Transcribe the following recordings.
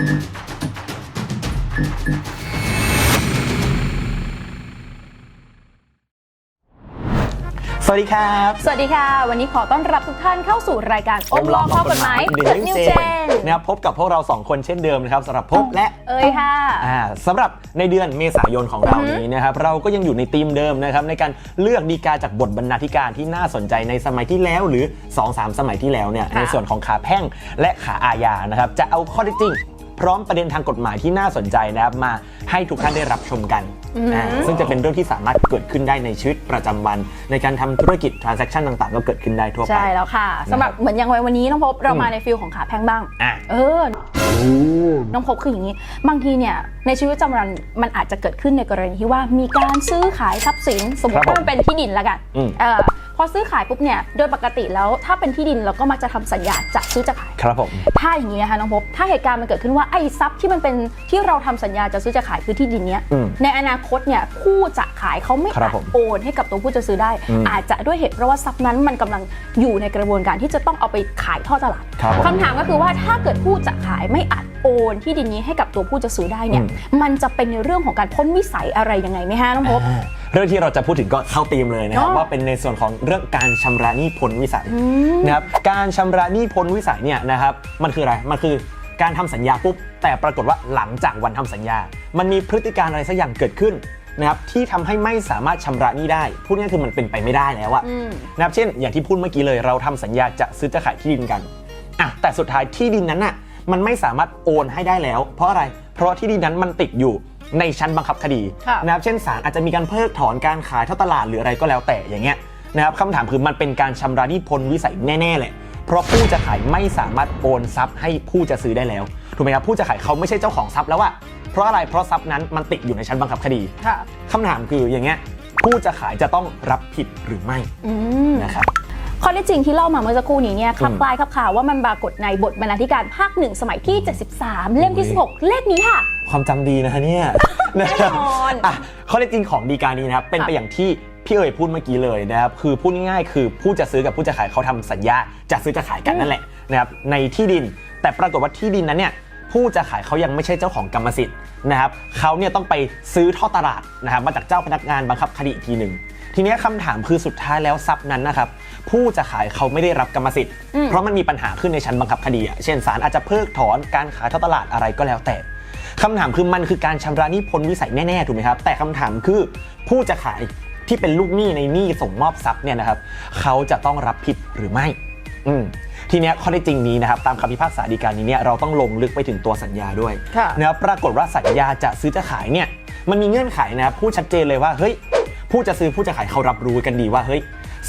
สวัสดีครับ สวัสดีค่ะ วันนี้ขอต้อนรับทุกท่านเข้าสู่รายการอมลองข้อกฎหมาย The The New New Gen Gen นะครับพบกับพวกเราสองคนเช่นเดิมนะครับสำหรับพบและเอ้ยค่ะอ่าสำหรับในเดือนเมษายนของเราอือฮึนี้นะครับเราก็ยังอยู่ในธีมเดิมนะครับในการเลือกดีกาจากบทบรรณาธิการที่น่าสนใจในสมัยที่แล้วหรือ 2-3 สมัยที่แล้วเนี่ยค่ะในส่วนของขาแพ่งและขาอาญานะครับจะเอาข้อเท็จจริง พร้อมประเด็นทางกฎหมายที่น่าสนใจนะครับมาให้ทุกท่านได้รับชมกันอ่าซึ่งจะเป็นเรื่องที่สามารถเกิดขึ้นได้ในชีวิตประจำวัน ในการทำธุรกิจ transaction ต่างๆ ก็เกิดขึ้นได้ทั่วไป ใช่แล้วค่ะสำหรับเหมือนอย่างวันนี้น้องพบเรามาในฟิลของขาแพงบ้าง อะ เออ น้องพบคืออย่างนี้ บางทีเนี่ยในชีวิตประจำวันมันอาจจะเกิดขึ้นในกรณีที่ว่ามีการซื้อขายทรัพย์สิน สมมครัติบผมว่ามันเป็นที่ดินแล้วกันอืม เออพ อซื้อขายปุ๊บเนี่ยโดยปกติแล้วถ้าเป็นที่ดินเราก็มักจะทำสัญญาจะซื้อจะขายครับผมถ้าอย่างนี้นะคะน้องพบถ้าเหตุการณ์มันเกิดขึ้นว่าไอ้ทรัพย์ที่มันเป็นที่เราทำสัญญาจะซื้อจะขายคือที่ดินเนี้ยอืมในอนาคตเนี่ยผู้จะขายเขาไม่ครับอาจผมโอนให้กับตัวผู้จะซื้อได้อืมอาจจะด้วยเหตุเพราะว่าทรัพย์นั้นมันกำลังอยู่ในกระบวนการที่จะต้องเอาไปขายทอดตลาดครับผมคำถามก็คือว่าถ้าเกิดผู้จะขายไม่อาจโอนที่ดินนี้ให้กับตัวผู้จะซื้อได้เนี่ยอืมมันจะเป็นในเรื่องของการพ้นวิสัยอะไรยังไงไหมฮะน้องพบอ่า เรื่องที่เราจะพูดถึงก็เข้าธีมเลยนะครับเนอะว่าเป็นในส่วนของเรื่องการชำระหนี้พ้นวิสัยนะครับการชำระหนี้พ้นวิสัยเนี่ยนะครับมันคืออะไรมันคือการทำสัญญาปุ๊บแต่ปรากฏว่าหลังจากวันทำสัญญา มันมีพฤติการอะไรสักอย่างเกิดขึ้นนะครับที่ทำให้ไม่สามารถชำระหนี้ได้ พูดง่ายๆคือมันเป็นไปไม่ได้แล้วอะอืมนะครับเช่น อย่างที่พูดเมื่อกี้เลย เราทำสัญญาจะซื้อจะขายที่ดินกันอะแต่สุดท้ายที่ดินนั้นน่ะมันไม่สามารถโอนให้ได้แล้ว เพราะอะไร เพราะที่ดินนั้นมันติดอยู่ ในชั้นบังคับคดีค่ะนะครับเช่นศาลอาจจะมีการเพิกถอนการขายเท่าตลาดหรืออะไรก็แล้วแต่อย่างเงี้ยนะครับคำถามคือมันเป็นการชำระหนี้พ้นวิสัยแน่ๆเลยเพราะผู้จะขายไม่สามารถโอนทรัพย์ให้ผู้จะซื้อได้แล้วถูกไหมครับผู้จะขายเขาไม่ใช่เจ้าของทรัพย์แล้วอะเพราะอะไรเพราะทรัพย์นั้นมันติดอยู่ในชั้นบังคับคดีค่ะคำถามคืออย่างเงี้ยผู้จะขายจะต้องรับผิดหรือไม่อืมนะครับ ข้อที่จริงที่เล่ามาเมื่อสักครู่นี้เนี่ยคลับอืมคลายคลับข่าวว่ามันปรากฏในบทบรรณาธิการภาคหนึ่งสมัยที่ 73 เล่มที่ 16 เลขนี้ค่ะ ความจำดีนะฮะเนี่ยแน่นอนอะข้อเท็จจริงของดีการนี้นะครับเป็นไปค่ะอย่างที่พี่เอ๋ยพูดเมื่อกี้เลยนะครับคือพูดง่ายๆคือผู้จะซื้อกับผู้จะขายเขาทำสัญญาจะซื้อจะขายกันนั่นแหละนะครับในที่ดิน แต่ปรากฏว่าที่ดินนั้นเนี่ย ผู้จะขายเขายังไม่ใช่เจ้าของกรรมสิทธิ์นะครับเขาเนี่ยต้องไปซื้อท่อตลาดนะครับมาจากเจ้าพนักงานบังคับคดีอีกทีหนึ่งทีเนี้ยคำถามคือสุดท้ายแล้วทรัพย์นั้นนะครับผู้จะขายเขาไม่ได้รับกรรมสิทธิ์อืมเพราะมันมีปัญหาขึ้นในชั้นบังคับคดีอะเช่นศาลอาจจะเพิกถอนการขายท่อตลาดอะไรก็แล้วแต่คำถามคือมันคือการชำระหนี้พ้นวิสัยแน่ๆถูกไหมครับ แต่คำถามคือผู้จะขายที่เป็นลูกหนี้ในหนี้ส่งมอบทรัพย์เนี่ยนะครับเขาจะต้องรับผิดหรือไม่ อืม ทีเนี้ยข้อได้จริงนี้นะครับตามคำพิพากษาฎีกานี้เนี่ยเราต้องลงลึกไปถึงตัวสัญญาด้วยค่ะ นะครับปรากฏว่าสัญญาจะซื้อจะขายเนี่ยมันมีเงื่อนไขนะครับพูดชัดเจนเลยว่าเฮ้ยผู้จะซื้อผู้จะขายเขารับรู้กันดีว่าเฮ้ย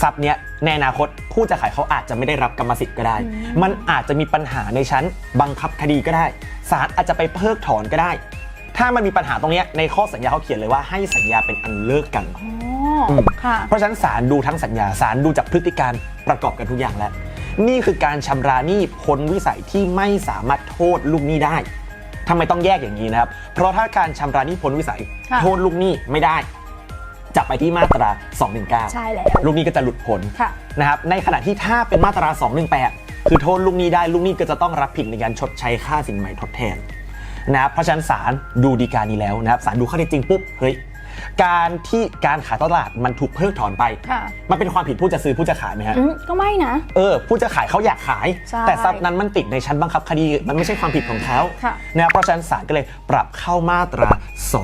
ทรัพย์เนี้ยในอนาคตผู้จะขายเขาอาจจะไม่ได้รับกรรมสิทธิ์ก็ได้ มันอาจจะมีปัญหาในชั้นบังคับคดีก็ได้ศาลอาจจะไปเพิกถอนก็ได้ ถ้ามันมีปัญหาตรงเนี้ยในข้อสัญญาเขาเขียนเลยว่าให้สัญญาเป็นอันเลิกกัน อ๋ออืมค่ะ เพราะฉะนั้นศาลดูทั้งสัญญาศาลดูจากพฤติการประกอบกันทุกอย่างแล้ว นี่คือการชำระหนี้พ้นวิสัยที่ไม่สามารถโทษลูกหนี้ได้ทำไมต้องแยกอย่างนี้นะครับ เพราะถ้าการชำระหนี้พ้นวิสัยค่ะโทษลูกหนี้ไม่ได้จะไปที่มาตรา 219 ใช่แล้ว ลูกหนี้ก็จะหลุดพ้นค่ะนะครับ ในขณะที่ถ้าเป็นมาตรา 218 คือโทษลูกหนี้ได้ ลูกหนี้ก็จะต้องรับผิดในการชดใช้ค่าสินใหม่ทดแทนนะครับ เพราะฉะนั้นศาลดูดีการนี้แล้วนะครับ ศาลดูข้อเท็จจริงปุ๊บ เฮ้ย การที่การขายตลาดมันถูกเพิกถอนไป ค่ะ มันเป็นความผิดผู้จะซื้อผู้จะขายไหมฮะ อืมก็ไม่นะ เออ ผู้จะขายเขาอยากขาย ใช่แต่ทรัพย์นั้นมันติดในชั้นบังคับคดี มันไม่ใช่ความผิดของเขาค่ะ นะครับเพราะฉะนั้นศาลก็เลยปรับเข้ามาตรา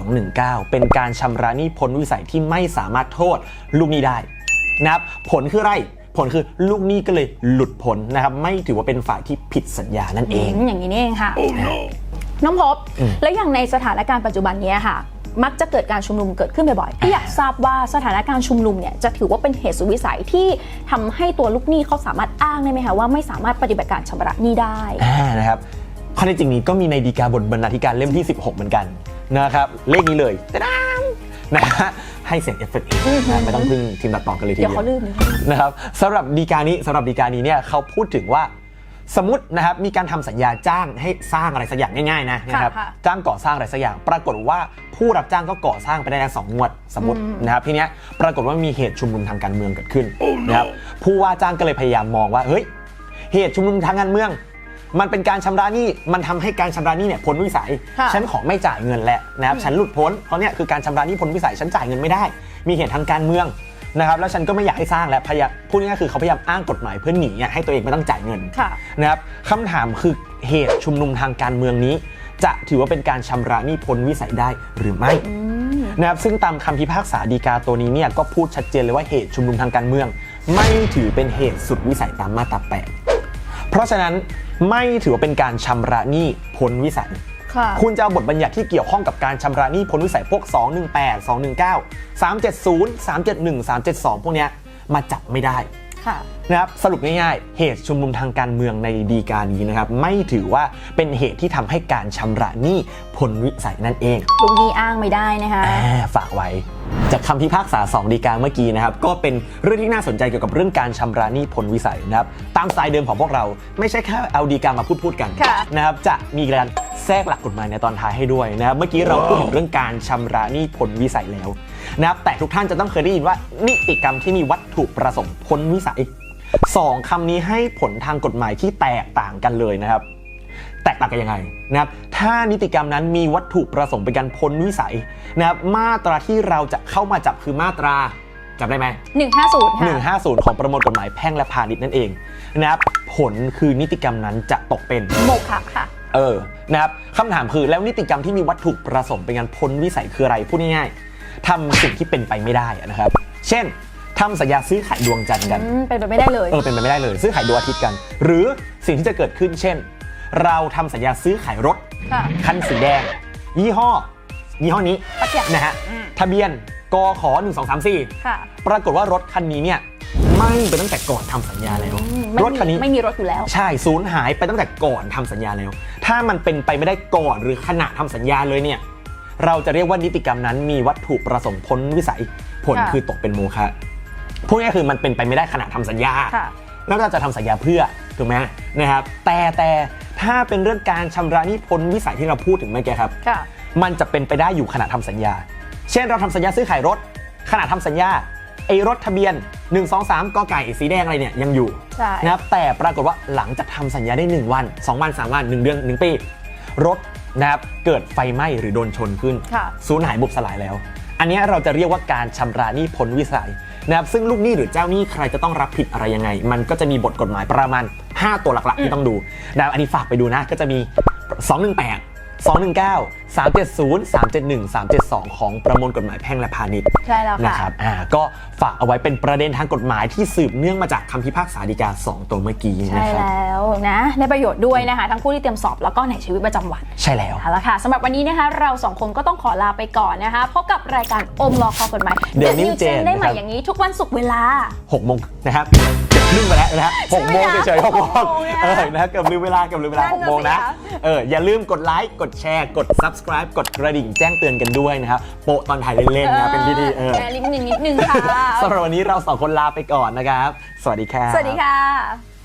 219 เป็นการชำระหนี้พ้นวิสัยที่ไม่สามารถโทษลูกหนี้ได้นะครับผลคืออะไร ผลคือลูกหนี้ก็เลยหลุดพ้นนะครับไม่ถือว่าเป็นฝ่ายที่ผิดสัญญานั่นเองอืมอย่างนี้นี่เองค่ะ น้องพบอืมแล้วอย่างในสถานการณ์ปัจจุบันเนี้ยค่ะ มักจะเกิดการชุมนุมเกิดขึ้นบ่อยๆที่อยากทราบว่าสถานการณ์ชุมนุมเนี่ยจะถือว่าเป็นเหตุสุดวิสัยที่ทำให้ตัวลูกหนี้เขาสามารถอ้างได้ไหมคะว่าไม่สามารถปฏิบัติการชำระหนี้ได้อ่านะครับข้อเท็จจริงนี้ก็มีในดีกาบทบรรณาธิการเล่มที่ 16 เหมือนกันนะครับเลขนี้เลยตะดามนะฮะให้เสียงเอฟเฟกต์เองนะไม่ต้องพึ่งทีมตัดต่อกันเลยทีเดี๋ยวเดียวเขาลืมเลยนะครับสำหรับดีการนี้สำหรับดีการนี้เนี่ยเขาพูดถึงว่า สมมตินะครับมีการทำสัญญาจ้างให้สร้างอะไรสักอย่างง่ายๆนะนะครับค่ะจ้างก่อสร้างอะไรสักอย่าง ปรากฏว่าผู้รับจ้างก็ก่อสร้างไปได้แล้วสองงวดสมมตินะครับทีเนี้ยปรากฏว่ามีเหตุชุมนุมทางการเมืองเกิดขึ้นนะครับผู้ว่าจ้างก็เลยพยายามมองว่าเฮ้ยเหตุชุมนุมทางการเมือง มันเป็นการชำระหนี้มันทำให้การชำระหนี้เนี่ยพ้นวิสัยค่ะฉันขอไม่จ่ายเงินแล้วนะครับฉันหลุดพ้นเพราะเนี่ยคือการชำระหนี้พ้นวิสัยฉันจ่ายเงินไม่ได้ มีเหตุทางการเมือง นะครับแล้วฉันก็ไม่อยากให้สร้างและพยายามพูดง่ายๆคือเขาพยายามอ้างกฎหมายเพื่อหนีอะให้ตัวเองไม่ต้องจ่ายเงินค่ะ นะครับคำถามคือเหตุชุมนุมทางการเมืองนี้ จะถือว่าเป็นการชำระหนี้พ้นวิสัยได้หรือไม่นะครับซึ่งตามคำพิพากษาฎีกาตัวนี้เนี่ยก็พูดชัดเจนเลยว่าเหตุชุมนุมทางการเมือง ไม่ถือเป็นเหตุสุดวิสัยตามมาตราแปดเพราะฉะนั้นไม่ถือว่าเป็นการชำระหนี้พ้นวิสัย ค่ะคุณจะเอาบทบัญญัติที่เกี่ยวข้องกับการชำระหนี้พ้นวิสัยพวก 218 219 370 371 372 พวกเนี้ยมาจับไม่ได้ค่ะ นะครับสรุปง่ายๆ เหตุชุมนุมทางการเมืองในดีกานี้นะครับไม่ถือว่าเป็นเหตุที่ทำให้การชำระหนี้พ้นวิสัยนั่นเองลูกหนี้อ้างไม่ได้นะคะ อ่าฝากไว้ จากคำพิพากษา 2 ดีกาเมื่อกี้นะครับ ก็เป็นเรื่องที่น่าสนใจเกี่ยวกับเรื่องการชำระหนี้พ้นวิสัยนะครับ ตามสไตล์เดิมของพวกเราไม่ใช่แค่เอาดีกามาพูดพูดๆกันค่ะ นะครับจะมีการ แทรกหลักกฎหมายในตอนท้ายให้ด้วยนะครับเมื่อกี้เราพูดถึงเรื่องการชำระหนี้พ้นวิสัยแล้วนะครับแต่ทุกท่านจะต้องเคยได้ยินว่านิติกรรมที่มีวัตถุประสงค์พ้นวิสัยสองคำนี้ให้ผลทางกฎหมายที่แตกต่างกันเลยนะครับ แตกต่างกันยังไงนะครับถ้านิติกรรมนั้นมีวัตถุประสงค์เป็นการพ้นวิสัยนะครับมาตราที่เราจะเข้ามาจับคือมาตราจำได้ไหม150ค่ะ150 ของประมวลกฎหมายแพ่งและพาณิชย์นั่นเองนะครับผลคือนิติกรรมนั้นจะตกเป็นโมฆะค่ะ เออนะครับคำถามคือแล้วนิติกรรมที่มีวัตถุประสงค์เป็นการพ้นวิสัยคืออะไรพูดง่ายๆทำสิ่งที่เป็นไปไม่ได้อะนะครับ เช่นทำสัญญาซื้อขายดวงจันทร์กัน อืมเป็นไปไม่ได้เลย เออเป็นไปไม่ได้เลย ซื้อขายดวงอาทิตย์กัน หรือสิ่งที่จะเกิดขึ้นเช่น เราทำสัญญาซื้อขายรถ ค่ะ คันสีแดง ยี่ห้อ ยี่ห้อนี้ปักอย่างนะฮะอืม ทะเบียนกข1 2 3 4 ค่ะ ปรากฏว่ารถคันนี้เนี่ย ไหม่ไปตั้งแต่ก่อนทำสัญญาแล้วอืมไม่รถคันนี้มีไม่มีรถอยู่แล้ว ใช่สูญหายไปตั้งแต่ก่อนทำสัญญาแล้ว ถ้ามันเป็นไปไม่ได้ก่อนหรือขณะทำสัญญาเลยเนี่ยเราจะเรียกว่านิติกรรมนั้นมีวัตถุประสงค์พ้นวิสัยผลค่ะคือตกเป็นโมฆะพูดง่ายๆคือมันเป็นไปไม่ได้ขณะทำสัญญาค่ะแล้วเราจะทำสัญญาเพื่อถูกไหมนะครับ แต่แต่ถ้าเป็นเรื่องการชำระหนี้พ้นวิสัยที่เราพูดถึงเมื่อกี้ครับค่ะมันจะเป็นไปได้อยู่ขณะทำสัญญา เช่นเราทำสัญญาซื้อขายรถ ขณะทำสัญญาไอ้รถทะเบียน 1 2 3กอไก่สีแดงอะไรเนี่ยยังอยู่ใช่ นะครับแต่ปรากฏว่าหลังจากทำสัญญาได้ 1 วัน 2 วัน 3 วัน 1 เดือน 1 ปี รถนะครับเกิดไฟไหม้หรือโดนชนขึ้น ค่ะ สูญหายบุบสลายแล้ว อันเนี้ยเราจะเรียกว่าการชำระหนี้พ้นวิสัยนะครับซึ่งลูกหนี้หรือเจ้าหนี้ใครจะต้องรับผิดอะไรยังไง มันก็จะมีบทกฎหมายประมาณ 5 ตัวหลักๆที่ต้องดูนะครับอันนี้ฝากไปดูนะก็จะมี 218 219 370 371 372 ของประมวลกฎหมายแพ่งและพาณิชย์ใช่แล้วนะค่ะครับอ่าก็ฝากเอาไว้เป็นประเด็นทางกฎหมายที่สืบเนื่องมาจากคำพิพากษาฎีกา 2 ตัวเมื่อกี้ใช่นะครับแล้วนะได้ประโยชน์ด้วยนะคะ ทั้งผู้ที่เตรียมสอบแล้วก็ในชีวิตประจำวัน ใช่แล้วเอาละค่ะสำหรับวันนี้นะคะ เราสองคนก็ต้องขอลาไปก่อนนะคะพบกับรายการอมรอคอกฎหมาย The The New New Gen Gen ได้ใหม่นะครับอย่างนี้ทุกวันศุกร์เวลา6โมงนะครับ เกือบครึ่งไปแล้วนะฮะหกโมงใช่ไหมคะเฉยๆหกโมงหกโมงอะเออนะเกือบลืมเวลาเกือบลืมเวลานั่นหกโมงนะน่ะสิคะเอออย่าลืมกดไลค์กดแชร์กด subscribe กดกระดิ่งแจ้งเตือนกันด้วยนะครับโปะตอนถ่ายเล่นๆนะเป็นพิธีเออแนิดนึงนิดนึงค่ะสำหรับวันนี้เราสองคนลาไปก่อนนะครับ สวัสดีครับสวัสดีค่ะ